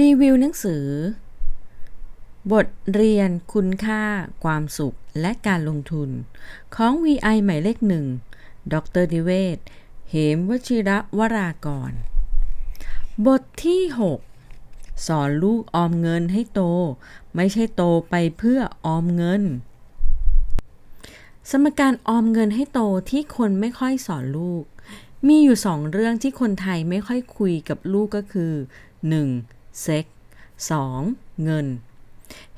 รีวิวหนังสือ บทเรียนคุณค่า ความสุขและการลงทุน ของ VI หมายเลขหนึ่ง ดรดิเวศเหมวชิระวรากร บทที่ 6 สอนลูกออมเงินให้โต ไม่ใช่โตไปเพื่อออมเงิน สมการออมเงินให้โตที่คนไม่ค่อยสอนลูก มีอยู่สองเรื่องที่คนไทยไม่ค่อยคุยกับลูกก็คือ 1. เซ็ก 2. เงิน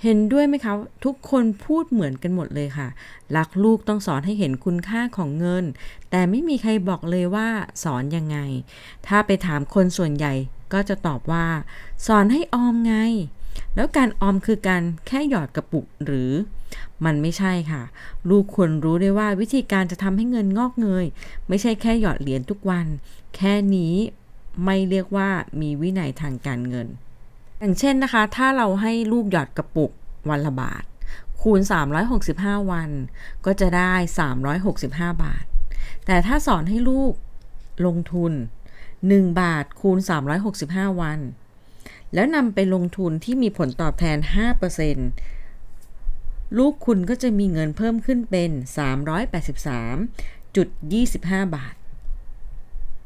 เห็นด้วยไหมคะ ทุกคนพูดเหมือนกันหมดเลยค่ะ รักลูกต้องสอนให้เห็นคุณค่าของเงิน แต่ไม่มีใครบอกเลยว่าสอนยังไง ถ้าไปถามคนส่วนใหญ่ก็จะตอบว่า สอนให้ออมไง แล้วการออมคือการแค่หยอดกระปุกหรือ มันไม่ใช่ค่ะ ลูกควรรู้ได้ว่าวิธีการจะทำให้เงินงอกเงย ไม่ใช่แค่หยอดเหรียญทุกวัน แค่นี้ไม่เรียกว่ามีวินัยทางการเงิน อย่างเช่นนะคะ ถ้าเราให้ลูกหยอดกระปุกวันละบาท คูณ 365 วัน ก็จะได้ 365 บาท แต่ถ้าสอนให้ลูกลงทุน 1 บาทคูณ 365 วัน แล้วนำไปลงทุนที่มีผลตอบแทน 5%ลูกคุณก็จะมีเงินเพิ่มขึ้นเป็น 383.25 บาท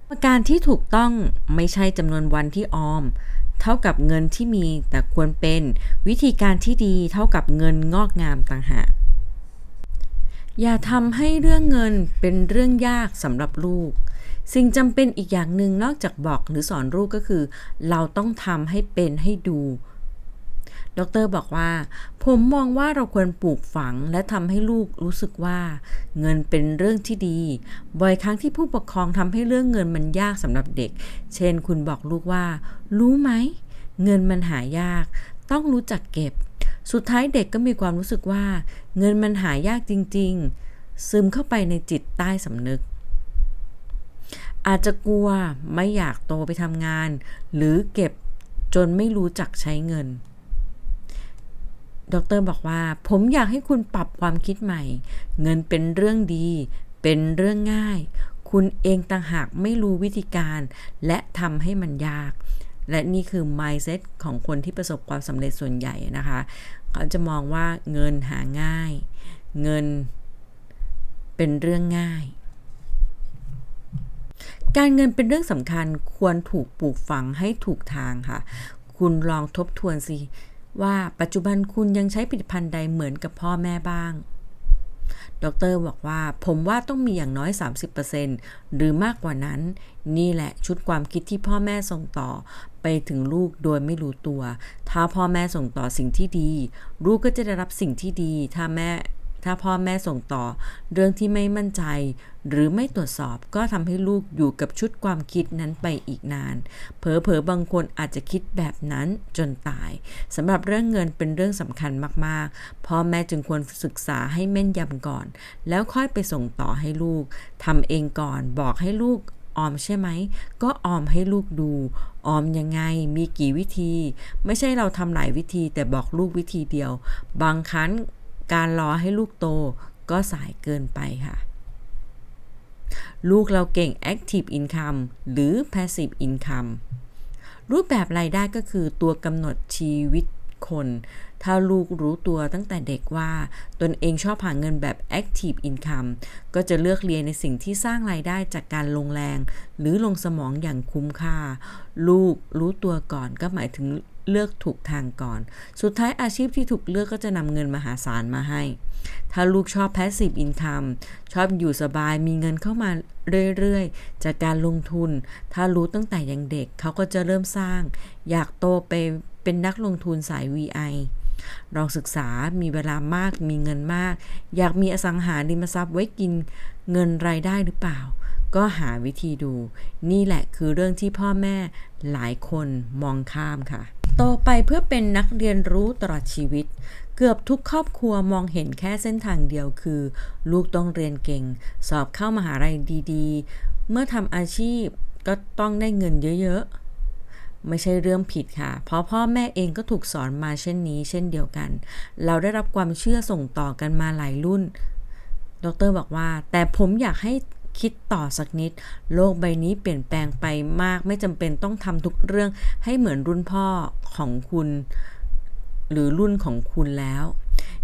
ประการที่ถูกต้องไม่ใช่จำนวนวันที่ออม เท่ากับเงินที่มีแต่ควรเป็นวิธีการที่ดีเท่ากับเงินงอกงามต่างหาก อย่าทำให้เรื่องเงินเป็นเรื่องยากสำหรับลูก สิ่งจำเป็นอีกอย่างหนึ่งนอกจากบอกหรือสอนลูกก็คือ เราต้องทำให้เป็นให้ดู ดรบอกว่า ผมมองว่าเราควรปลูกฝังและทำให้ลูกรู้สึกว่า เงินเป็นเรื่องที่ดี บ่อยครั้งที่ผู้ปกครองทำให้เรื่องเงินมันยากสำหรับเด็ก เช่น คุณบอกลูกว่า รู้ไหม เงินมันหายาก ต้องรู้จักเก็บ สุดท้ายเด็กก็มีความรู้สึกว่า เงินมันหายากจริง ๆ ซึมเข้าไปในจิตใต้สำนึกอาจจะกลัวไม่อยากโตไปทำงาน หรือเก็บจนไม่รู้จักใช้เงิน ดรบอกว่า ผมอยากให้คุณปรับความคิดใหม่ เงินเป็นเรื่องดี เป็นเรื่องง่าย คุณเองต่างหากไม่รู้วิธีการ และทำให้มันยาก และนี่คือ mindset ของคนที่ประสบความสำเร็จส่วนใหญ่นะคะ เขาจะมองว่าเงินหาง่าย เงินเป็นเรื่องง่าย การเงินเป็นเรื่องสำคัญควรถูกปลูกฝังให้ถูกทางค่ะ คุณลองทบทวนสิ ว่าปัจจุบันคุณยังใช้ผลิตภัณฑ์ใดเหมือนกับพ่อแม่บ้าง ดรบอกว่าผมว่าต้องมีอย่างน้อย 30%หรือมากกว่านั้น นี่แหละชุดความคิดที่พ่อแม่ส่งต่อไปถึงลูกโดยไม่รู้ตัว ถ้าพ่อแม่ส่งต่อสิ่งที่ดี ลูกก็จะได้รับสิ่งที่ดี ถ้าแม่ ถ้าพ่อแม่ส่งต่อเรื่องที่ไม่มั่นใจ หรือไม่ตรวจสอบก็ทำให้ลูกอยู่กับชุดความคิดนั้นไปอีกนาน เผลอๆบางคนอาจจะคิดแบบนั้นจนตายสำหรับเรื่องเงินเป็นเรื่องสำคัญมากๆ พ่อแม่จึงควรศึกษาให้แม่นยำก่อน แล้วค่อยไปส่งต่อให้ลูกทำเองก่อนบอกให้ลูกออมใช่ไหม ก็ออมให้ลูกดู ออมยังไง มีกี่วิธี ไม่ใช่เราทำหลายวิธีแต่บอกลูกวิธีเดียว บางครั้ง การรอให้ลูกโตก็สายเกินไปค่ะ ลูกเราเก่ง active income หรือ passive income รูปแบบรายได้ก็คือตัวกำหนดชีวิตคน ถ้าลูกรู้ตัวตั้งแต่เด็กว่า ตนเองชอบหาเงินแบบ active income ก็จะเลือกเรียนในสิ่งที่สร้างรายได้จากการลงแรง หรือลงสมองอย่างคุ้มค่า ลูกรู้ตัวก่อนก็หมายถึง เลือกถูกทางก่อน สุดท้ายอาชีพที่ถูกเลือกก็จะนำเงินมหาศาลมาให้ ถ้าลูกชอบ passive income ชอบอยู่สบายมีเงินเข้ามาเรื่อยๆ จากการลงทุน ถ้ารู้ตั้งแต่ยังเด็กเขาก็จะเริ่มสร้าง อยากโตไปเป็นนักลงทุนสาย VI ลองศึกษามีเวลามากมีเงินมาก อยากมีอสังหาริมทรัพย์ไว้กิน เงินรายได้หรือเปล่า ก็หาวิธีดู นี่แหละคือเรื่องที่พ่อแม่หลายคนมองข้ามค่ะ โตไปเพื่อเป็นนักเรียนรู้ตลอดชีวิต เกือบทุกครอบครัวมองเห็นแค่เส้นทางเดียวคือ ลูกต้องเรียนเก่ง สอบเข้ามาหาลัยดีๆ เมื่อทำอาชีพก็ต้องได้เงินเยอะๆไม่ใช่เรื่องผิดค่ะ เพราะพ่อแม่เองก็ถูกสอนมาเช่นนี้ เช่นเดียวกัน เราได้รับความเชื่อส่งต่อกันมาหลายรุ่น ดรบอกว่า แต่ผมอยากให้คิดต่อสักนิด โลกใบนี้เปลี่ยนแปลงไปมาก ไม่จำเป็นต้องทำทุกเรื่องให้เหมือนรุ่นพ่อของคุณ หรือรุ่นของคุณแล้ว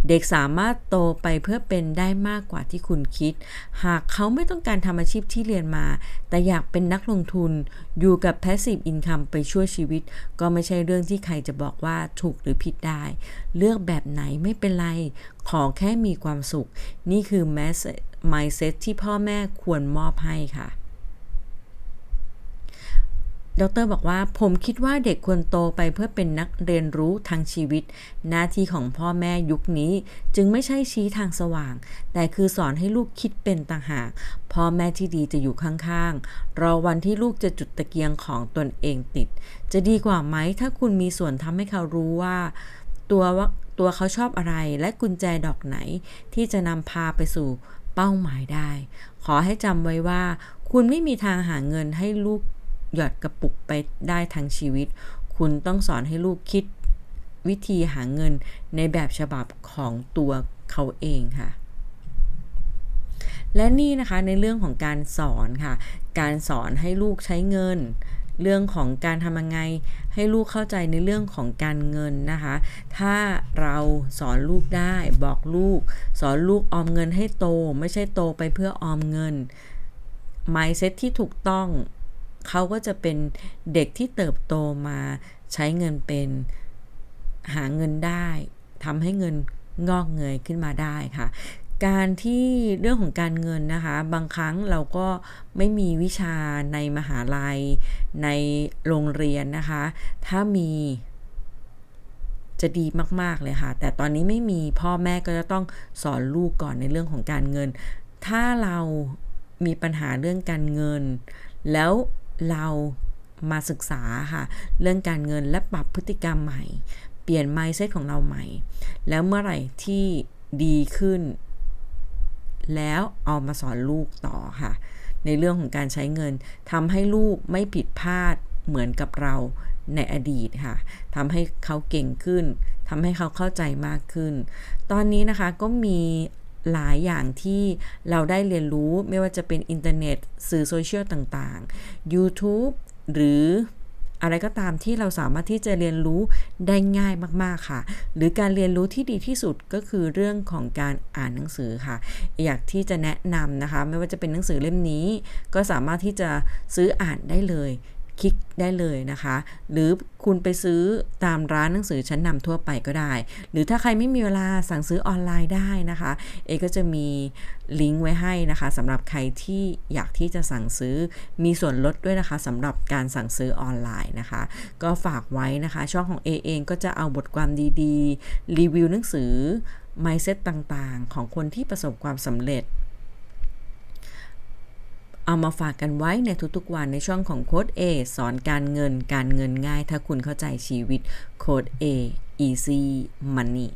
เด็กสามารถโตไปเพื่อเป็นได้มากกว่าที่คุณคิด หากเขาไม่ต้องการทำอาชีพที่เรียนมา แต่อยากเป็นนักลงทุน อยู่กับ passive income ไปช่วยชีวิต ก็ไม่ใช่เรื่องที่ใครจะบอกว่าถูกหรือผิดได้ เลือกแบบไหนไม่เป็นไร ขอแค่มีความสุข นี่คือ mindset ที่พ่อแม่ควรมอบให้ค่ะ ดรบอกว่าผมคิดว่าเด็กควรโตไปเพื่อเป็นนักเรียนรู้ทางชีวิต หน้าที่ของพ่อแม่ยุคนี้จึงไม่ใช่ชี้ทางสว่าง แต่คือสอนให้ลูกคิดเป็นต่างหากพ่อแม่ที่ดีจะอยู่ข้างๆ รอวันที่ลูกจะจุดตะเกียงของตนเองติด จะดีกว่าไหมถ้าคุณมีส่วนทำให้เขารู้ว่าตัวว่าตัวเขาชอบอะไรและกุญแจดอกไหน ที่จะนำพาไปสู่เป้าหมายได้ ขอให้จำไว้ว่า คุณไม่มีทางหาเงินให้ลูก หยอดกระปุกไปได้ทั้งชีวิต คุณต้องสอนให้ลูกคิดวิธีหาเงินในแบบฉบับของตัวเขาเองค่ะ และนี่นะคะในเรื่องของการสอนค่ะ การสอนให้ลูกใช้เงิน เรื่องของการทำยังไง ให้ลูกเข้าใจในเรื่องของการเงินนะคะ ถ้าเราสอนลูกได้บอกลูก สอนลูกออมเงินให้โต ไม่ใช่โตไปเพื่อออมเงิน mindset ที่ถูกต้อง เขาก็จะเป็นเด็กที่เติบโตมาใช้เงินเป็นหาเงินได้ทำให้เงินงอกเงยขึ้นมาได้ค่ะ การที่เรื่องของการเงินนะคะ บางครั้งเราก็ไม่มีวิชาในมหาลัย ในโรงเรียนนะคะ ถ้ามีจะดีมาก ๆ เลยค่ะ แต่ตอนนี้ไม่มีพ่อแม่ก็จะต้องสอนลูกก่อนในเรื่องของการเงิน ถ้าเรามีปัญหาเรื่องการเงิน แล้ว เรามาศึกษาค่ะ เรื่องการเงินและปรับพฤติกรรมใหม่ เปลี่ยน mindset ของเราใหม่ แล้วเมื่อไหร่ที่ดีขึ้น แล้วเอามาสอนลูกต่อค่ะ ในเรื่องของการใช้เงินทำให้ลูกไม่ผิดพลาดเหมือนกับเราในอดีตค่ะทำให้เขาเก่งขึ้นทำให้เขาเข้าใจมากขึ้น ตอนนี้นะคะก็มี หลายอย่างที่เราได้เรียนรู้ไม่ว่าจะเป็นอินเทอร์เน็ต สื่อโซเชียลต่างๆ YouTube หรืออะไรก็ตามที่เราสามารถที่จะเรียนรู้ได้ง่ายมากๆค่ะ หรือการเรียนรู้ที่ดีที่สุดก็คือเรื่องของการอ่านหนังสือค่ะ อยากที่จะแนะนำนะคะ ไม่ว่าจะเป็นหนังสือเล่มนี้ ก็สามารถที่จะซื้ออ่านได้เลย คลิกได้เลยนะคะ หรือคุณไปซื้อตามร้านหนังสือชั้นนำทั่วไปก็ได้ หรือถ้าใครไม่มีเวลาสั่งซื้อออนไลน์ได้นะคะ เอก็จะมีลิงก์ไว้ให้นะคะสำหรับใครที่อยากที่จะสั่งซื้อมีส่วนลดด้วยนะคะสำหรับการสั่งซื้อออนไลน์นะคะ ก็ฝากไว้นะคะ ช่องของเอเองก็จะเอาบทความดีๆ รีวิวหนังสือ mindset ต่างๆ ของคนที่ประสบความสำเร็จ เอามาฝากกันไว้ในทุกๆวันในช่องของโค้ด A สอนการเงินการเงินง่าย ถ้าคุณเข้าใจชีวิตโค้ด A easy money